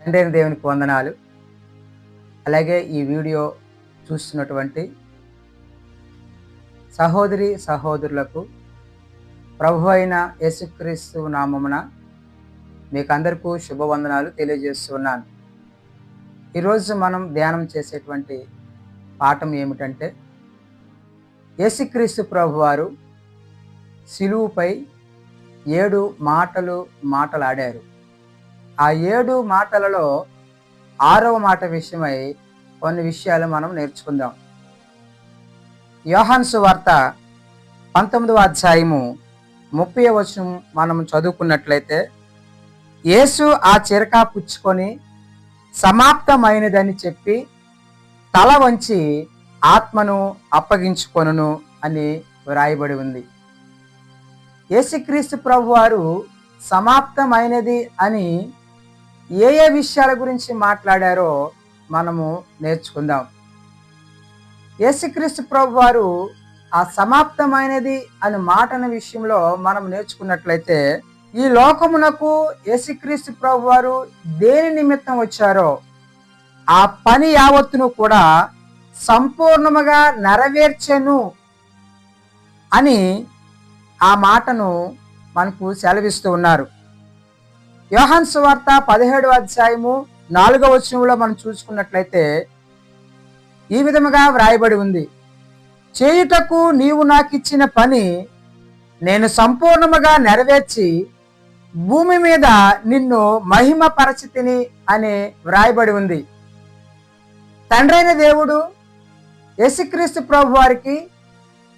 తండ్రి దేవునికి వందనాలు. అలాగే ఈ వీడియో చూస్తున్నటువంటి సహోదరి సహోదరులకు ప్రభు అయిన యేసుక్రీస్తు నామమున మీకు అందరికీ శుభవందనాలు తెలియజేస్తున్నాను. ఈరోజు మనం ధ్యానం చేసేటువంటి పాఠం ఏమిటంటే యేసుక్రీస్తు ప్రభువారు శిలువుపై ఏడు మాటలు మాటలాడారు. ఆ ఏడు మాటలలో ఆరవ మాట విషయమై కొన్ని విషయాలు మనం నేర్చుకుందాం. యోహాన్ సువార్త పంతొమ్మిదవ అధ్యాయము ముప్పై వచనం మనం చదువుకున్నట్లయితే యేసు ఆ చిరక పుచ్చుకొని సమాప్తమైనదని చెప్పి తల వంచి ఆత్మను అప్పగించుకొనును అని వ్రాయబడి ఉంది. యేసుక్రీస్తు ప్రభు వారు సమాప్తమైనది అని ఏ ఏ విషయాల గురించి మాట్లాడారో మనము నేర్చుకుందాం. యేసుక్రీస్తు ప్రభు వారు ఆ సమాప్తమైనది అని మాటన విషయంలో మనం నేర్చుకున్నట్లయితే ఈ లోకమునకు యేసుక్రీస్తు ప్రభు వారు దేని నిమిత్తం వచ్చారో ఆ పని యావత్తును కూడా సంపూర్ణముగా నెరవేర్చెను అని ఆ మాటను మనకు సెలవిస్తూ ఉన్నారు. యోహాన్ సువార్త పదిహేడు అధ్యాయము నాలుగవ వచనంలో మనం చూసుకున్నట్లయితే ఈ విధముగా వ్రాయబడి ఉంది. చేయుటకు నీవు నాకు ఇచ్చిన పని నేను సంపూర్ణముగా నెరవేర్చి భూమి మీద నిన్ను మహిమ పరిస్థితిని అని వ్రాయబడి ఉంది. తండ్రైన దేవుడు యేసుక్రీస్తు ప్రభు వారికి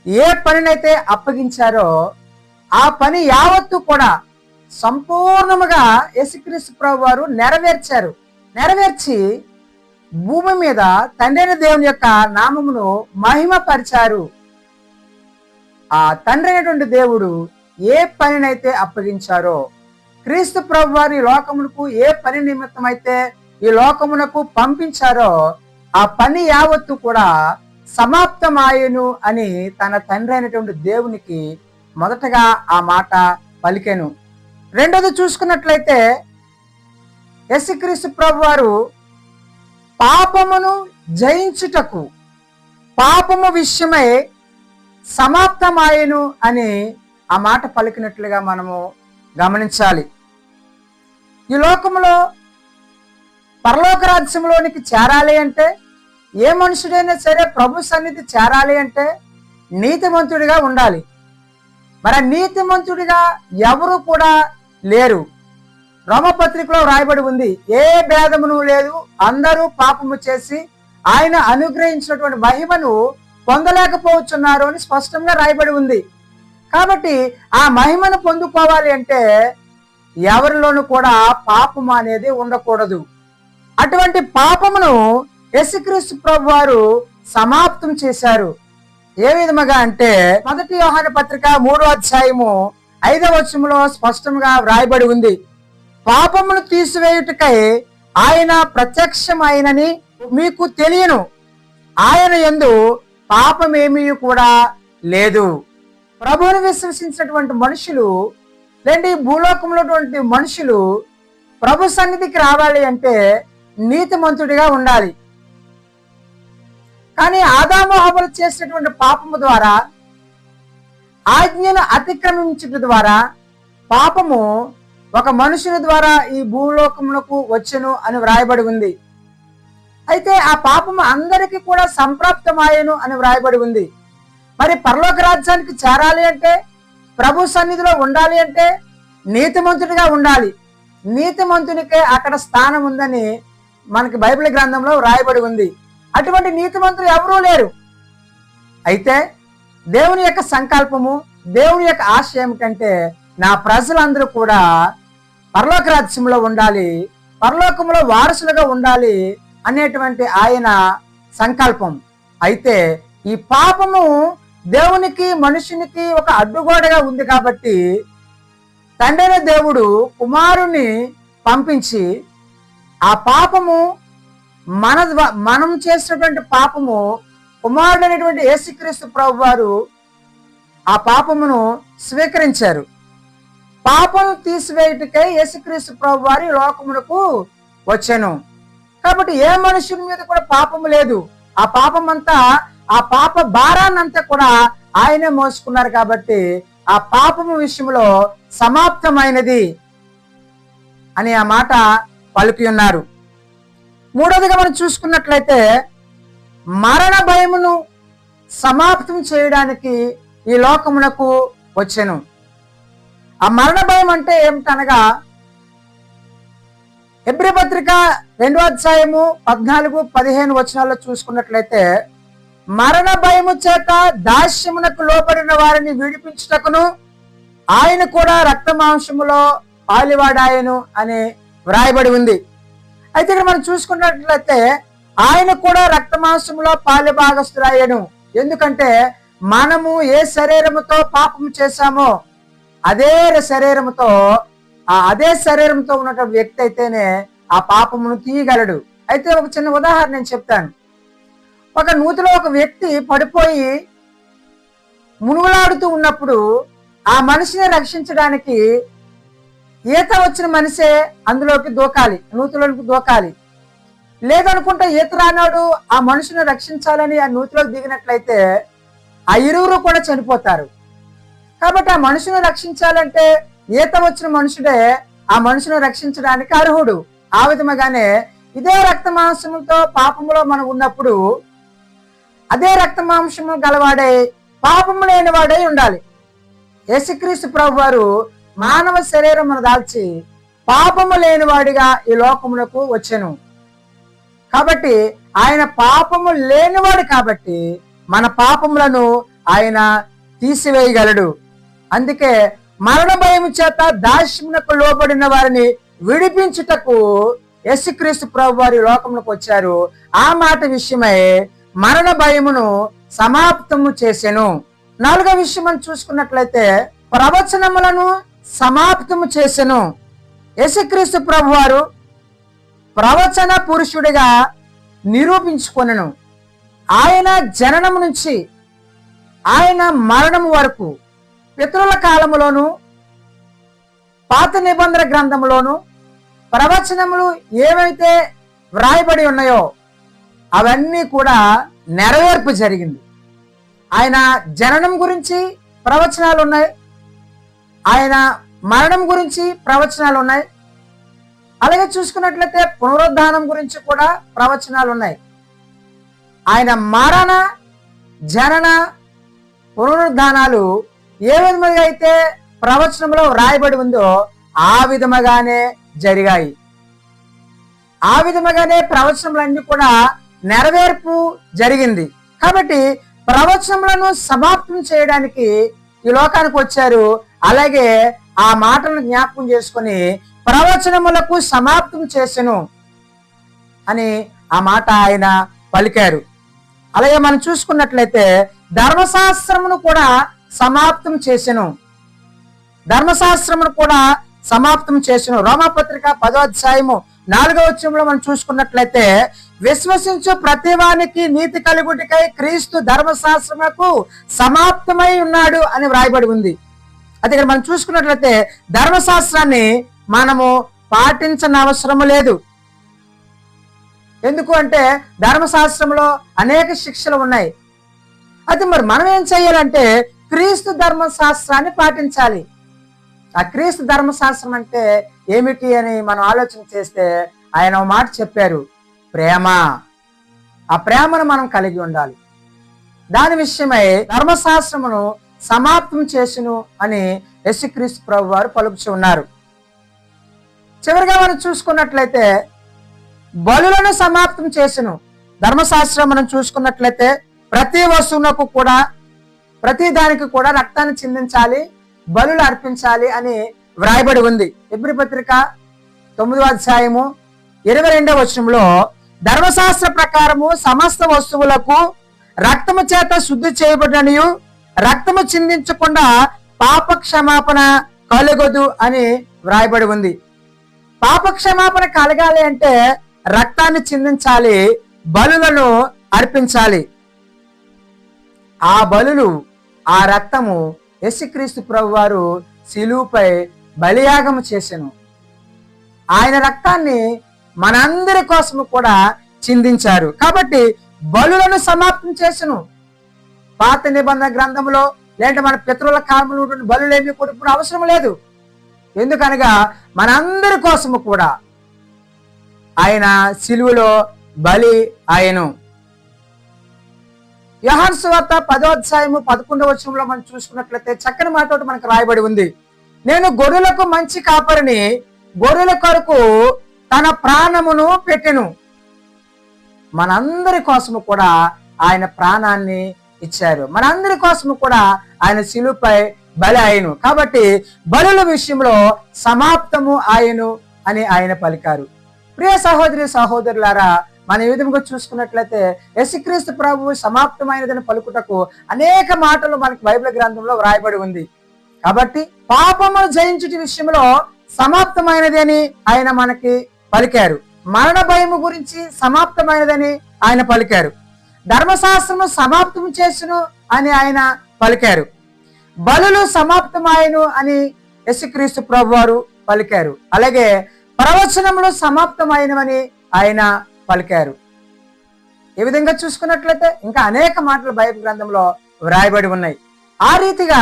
ఏ పనినైతే అప్పగించారో ఆ పని యావత్తు కూడా సంపూర్ణముగా యేసుక్రీస్తు ప్రభు వారు నెరవేర్చారు. నెరవేర్చి భూమి మీద తండ్రి దేవుని యొక్క నామమును మహిమపరిచారు. ఆ తండ్రి అయినటువంటి దేవుడు ఏ పనినైతే అప్పగించారో క్రీస్తు ప్రభు వారి లోకమునకు ఏ పని నిమిత్తం అయితే ఈ లోకమునకు పంపించారో ఆ పని యావత్తు కూడా సమాప్తమాయను అని తన తండ్రి అయినటువంటి దేవునికి మొదటగా ఆ మాట పలికెను. రెండోది చూసుకున్నట్లయితే యశక్రీస్తు ప్రభు వారు పాపమును జయించుటకు పాపము విషయమై సమాప్తమాయను అని ఆ మాట పలికినట్లుగా మనము గమనించాలి. ఈ లోకంలో పరలోక రాజ్యంలోనికి చేరాలి అంటే ఏ మనుషుడైనా సరే ప్రభు సన్నిధి చేరాలి అంటే నీతిమంతుడిగా ఉండాలి. మరి నీతిమంతుడిగా ఎవరు కూడా లేరు. రోమపత్రికలో రాయబడి ఉంది ఏ భేదమును లేదు అందరూ పాపము చేసి ఆయన అనుగ్రహించినటువంటి మహిమను పొందలేకపోతున్నారు అని స్పష్టంగా రాయబడి ఉంది. కాబట్టి ఆ మహిమను పొందుకోవాలి అంటే ఎవరిలోనూ కూడా పాపం అనేది ఉండకూడదు. అటువంటి పాపమును యశుక్రీస్తు ప్రభు వారు సమాప్తం చేశారు. ఏ విధముగా అంటే మొదటి వ్యవహార పత్రిక మూడో అధ్యాయము ఐదవ వచనంలో స్పష్టంగా వ్రాయబడి ఉంది. పాపమును తీసివేయుటకై ఆయన ప్రత్యక్షమైనని మీకు తెలియను. ఆయన ఎందు పాపమేమీ కూడా లేదు. ప్రభువును విశ్వసించినటువంటి మనుషులు లేదంటే ఈ భూలోకంలో మనుషులు ప్రభు సన్నిధికి రావాలి అంటే నీతిమంతుడిగా ఉండాలి. కానీ ఆదామోహములు చేసినటువంటి పాపము ద్వారా ఆజ్ఞను అతిక్రమించుట ద్వారా పాపము ఒక మనుషుని ద్వారా ఈ భూలోకమునకు వచ్చెను అని వ్రాయబడి ఉంది. అయితే ఆ పాపము అందరికీ కూడా సంప్రాప్తమాయను అని వ్రాయబడి ఉంది. మరి పరలోక రాజ్యానికి చేరాలి అంటే ప్రభు సన్నిధిలో ఉండాలి అంటే నీతిమంతుడిగా ఉండాలి. నీతిమంతునికే అక్కడ స్థానం ఉందని మనకి బైబిల్ గ్రంథంలో వ్రాయబడి ఉంది. అటువంటి నీతిమంతులు ఎవరూ లేరు. అయితే దేవుని యొక్క సంకల్పము దేవుని యొక్క ఆశ ఏమిటంటే నా ప్రజలందరూ కూడా పరలోక రాజ్యంలో ఉండాలి పరలోకంలో వారసులుగా ఉండాలి అనేటువంటి ఆయన సంకల్పం. అయితే ఈ పాపము దేవునికి మనుషునికి ఒక అడ్డుగోడగా ఉంది కాబట్టి తండ్రి దేవుడు కుమారుని పంపించి ఆ పాపము మన మనం చేసినటువంటి పాపము కుమారుడు అనేటువంటి యేసుక్రీస్తు ప్రభు వారు ఆ పాపమును స్వీకరించారు. పాపను తీసివేయుటకై యేసుక్రీస్తు ప్రభు వారి లోకమునకు వచ్చాను. కాబట్టి ఏ మనుషుని మీద కూడా పాపము లేదు. ఆ పాపం అంతా ఆ పాప భారాన్నంతా కూడా ఆయనే మోసుకున్నారు కాబట్టి ఆ పాపము విషయంలో సమాప్తమైనది అని ఆ మాట పలుకి ఉన్నారు. మూడవదిగా మనం చూసుకున్నట్లయితే మరణ భయమును సమాప్తం చేయడానికి ఈ లోకమునకు వచ్చాను. ఆ మరణ భయం అంటే ఏమిటనగా ఎబ్రి పత్రిక రెండో అధ్యాయము పద్నాలుగు పదిహేను వచనాల్లో చూసుకున్నట్లయితే మరణ భయము చేత దాస్యమునకు లోపడిన వారిని విడిపించుటకును ఆయన కూడా రక్త మాంసములో పాలివాడాయను అని వ్రాయబడి ఉంది. అయితే ఇక్కడ మనం చూసుకున్నట్లయితే ఆయన కూడా రక్త మాంసములో భాగస్థురాయను ఎందుకంటే మనము ఏ శరీరముతో పాపం చేశామో అదే శరీరముతో ఆ అదే శరీరంతో ఉన్నటువంటి వ్యక్తి అయితేనే ఆ పాపమును తీయగలడు. అయితే ఒక చిన్న ఉదాహరణ నేను చెప్తాను. ఒక నూతిలో ఒక వ్యక్తి పడిపోయి మునుగులాడుతూ ఉన్నప్పుడు ఆ మనిషిని రక్షించడానికి ఈత వచ్చిన మనిషే అందులోకి దూకాలి నూతిలోకి దూకాలి. లేదనుకుంటే ఈతరానాడు ఆ మనుషుని రక్షించాలని ఆ నూతిలోకి దిగినట్లయితే ఆ ఇరువురు కూడా చనిపోతారు. కాబట్టి ఆ మనుషుని రక్షించాలంటే ఈత వచ్చిన మనుషుడే ఆ మనుషుని రక్షించడానికి అర్హుడు. ఆ విధముగానే ఇదే రక్త మాంసములతో పాపములో మనం ఉన్నప్పుడు అదే రక్త మాంసము గలవాడే పాపము లేని వాడై ఉండాలి. యేసుక్రీస్తు ప్రభు వారు మానవ శరీరమును దాల్చి పాపము లేనివాడిగా ఈ లోకమునకు వచ్చెను. కాబట్టి ఆయన పాపము లేనివాడు కాబట్టి మన పాపములను ఆయన తీసివేయగలడు. అందుకే మరణ భయం చేత దాస్యమునకు లోబడిన వారిని విడిపించుటకు యశుక్రీస్తు ప్రభు వారి లోకమునకు వచ్చారు. ఆ మాట విషయమై మరణ భయమును సమాప్తము చేసెను. నాలుగో విషయం మనం చూసుకున్నట్లయితే ప్రవచనములను సమాప్తము చేసెను. యశుక్రీస్తు ప్రభు వారు ప్రవచన పురుషుడిగా నిరూపించుకొనను. ఆయన జననం నుంచి ఆయన మరణం వరకు పితరుల కాలములోను పాత నిబంధన గ్రంథములోను ప్రవచనములు ఏవైతే వ్రాయబడి ఉన్నాయో అవన్నీ కూడా నెరవేర్పు జరిగింది. ఆయన జననం గురించి ప్రవచనాలు ఉన్నాయి ఆయన మరణం గురించి ప్రవచనాలు ఉన్నాయి అలాగే చూసుకున్నట్లయితే పునరుద్ధానం గురించి కూడా ప్రవచనాలు ఉన్నాయి ఆయన మరణ జనన పునరుద్ధానాలు ఏ విధముగా అయితే ప్రవచనంలో వ్రాయబడి ఉందో ఆ విధముగానే జరిగాయి. ఆ విధముగానే ప్రవచనములన్నీ కూడా నెరవేర్పు జరిగింది. కాబట్టి ప్రవచనములను సమాప్తం చేయడానికి ఈ లోకానికి వచ్చారు. అలాగే ఆ మాటలను జ్ఞాపకం చేసుకొని ప్రవచనములకు సమాప్తం చేసెను అని ఆ మాట ఆయన పలికారు. అలాగే మనం చూసుకున్నట్లయితే ధర్మశాస్త్రమును కూడా సమాప్తం చేసెను. ధర్మశాస్త్రమును కూడా సమాప్తం చేసెను. రోమపత్రిక పదో అధ్యాయము నాలుగో వచ్చంలో మనం చూసుకున్నట్లయితే విశ్వసించు ప్రతివానికి నీతి కలుగుటికై క్రీస్తు ధర్మశాస్త్రములకు సమాప్తమై ఉన్నాడు అని వ్రాయబడి ఉంది. అది ఇక్కడ మనం చూసుకున్నట్లయితే ధర్మశాస్త్రాన్ని మనము పాటించని అవసరము లేదు. ఎందుకు అంటే ధర్మశాస్త్రంలో అనేక శిక్షలు ఉన్నాయి. అది మరి మనం ఏం చేయాలంటే క్రీస్తు ధర్మశాస్త్రాన్ని పాటించాలి. ఆ క్రీస్తు ధర్మశాస్త్రం అంటే ఏమిటి అని మనం ఆలోచన చేస్తే ఆయన మాట చెప్పారు. ప్రేమ. ఆ ప్రేమను మనం కలిగి ఉండాలి. దాని విషయమై ధర్మశాస్త్రమును సమాప్తం చేసును అని యశుక్రీస్తు ప్రభు వారు పలుకుచు ఉన్నారు. చివరిగా మనం చూసుకున్నట్లయితే బలులను సమాప్తం చేసను. ధర్మశాస్త్రం మనం చూసుకున్నట్లయితే ప్రతి వస్తువునకు కూడా ప్రతి దానికి కూడా రక్తాన్ని చిందించాలి బలులు అర్పించాలి అని వ్రాయబడి ఉంది. ఎబ్రి పత్రిక తొమ్మిదవ అధ్యాయము ఇరవై రెండవ వచనంలో ధర్మశాస్త్ర ప్రకారము సమస్త వస్తువులకు రక్తము చేత శుద్ధి చేయబడినయు రక్తము చిందించకుండా పాప క్షమాపణ కలుగదు అని వ్రాయబడి ఉంది. పాపక్షమాపణ కలగాలి అంటే రక్తాన్ని చిందించాలి బలులను అర్పించాలి. ఆ బలులు ఆ రక్తము యశుక్రీస్తు ప్రభు వారు శిలువుపై బలియాగము చేసెను. ఆయన రక్తాన్ని మనందరి కోసము కూడా చిందించారు. కాబట్టి బలులను సమాప్తం చేసును. పాత నిబంధన గ్రంథంలో లేదంటే మన పితృల కాలంలో ఉన్నటువంటి బలులేమి కూడా ఇప్పుడు అవసరం లేదు. ఎందుకనగా మనందరి కోసము కూడా ఆయన సిలువలో బలి ఆయను. యహాన్ సువార్త పదోధ్యాయము పదకొండవ వచనంలో మనం చూసుకున్నట్లయితే చక్కని మాట ఒకటి మనకు రాయబడి ఉంది. నేను గొర్రెలకు మంచి కాపరిని గొర్రెల కొరకు తన ప్రాణమును పెట్టెను. మనందరి కోసము కూడా ఆయన ప్రాణాన్ని ఇచ్చారు. మనందరి కోసము కూడా ఆయన శిలుపై బలి ఆయను కాబట్టి బలుల విషయంలో సమాప్తము ఆయను అని ఆయన పలికారు. ప్రియ సహోదరి సహోదరులారా మన ఈ విధంగా చూసుకున్నట్లయితే యశుక్రీస్తు ప్రభు సమాప్తమైనదని పలుకుటకు అనేక మాటలు మనకి బైబిల్ గ్రంథంలో వ్రాయబడి ఉంది. కాబట్టి పాపమును జయించుటి విషయంలో సమాప్తమైనది అని ఆయన మనకి పలికారు. మరణ భయము గురించి సమాప్తమైనదని ఆయన పలికారు. ధర్మశాస్త్రము సమాప్తం చేసును అని ఆయన పలికారు. బలులు సమాప్తమాయను అని యశుక్రీస్తు ప్రభు వారు పలికారు. అలాగే ప్రవచనములు సమాప్తమైనవని ఆయన పలికారు. ఈ విధంగా చూసుకున్నట్లయితే ఇంకా అనేక మాటలు బైబిల్ గ్రంథంలో వ్రాయబడి ఉన్నాయి. ఆ రీతిగా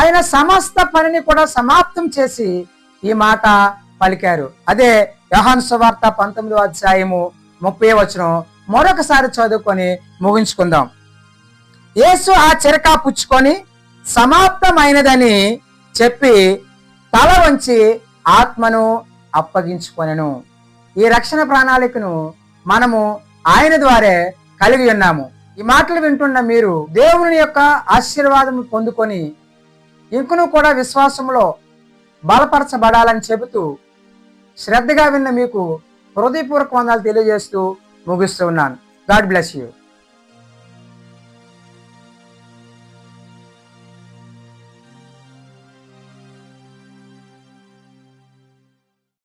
ఆయన సమస్త పనిని కూడా సమాప్తం చేసి ఈ మాట పలికారు. అదే యహాన్ సువార్త పంతొమ్మిదో అధ్యాయము ముప్పై వచనం మరొకసారి చదువుకొని ముగించుకుందాం. యేసు ఆ చిరకా పుచ్చుకొని సమాప్తమైనదని చెప్పి తల వంచి ఆత్మను అప్పగించుకొనెను. ఈ రక్షణ ప్రణాళికను మనము ఆయన ద్వారే కలిగి ఉన్నాము. ఈ మాటలు వింటున్న మీరు దేవుని యొక్క ఆశీర్వాదం పొందుకొని ఇంకను కూడా విశ్వాసంలో బలపరచబడాలని చెబుతూ శ్రద్ధగా విన్న మీకు హృదయపూర్వక వందాలు తెలియజేస్తూ ముగిస్తూ ఉన్నాను. God bless you.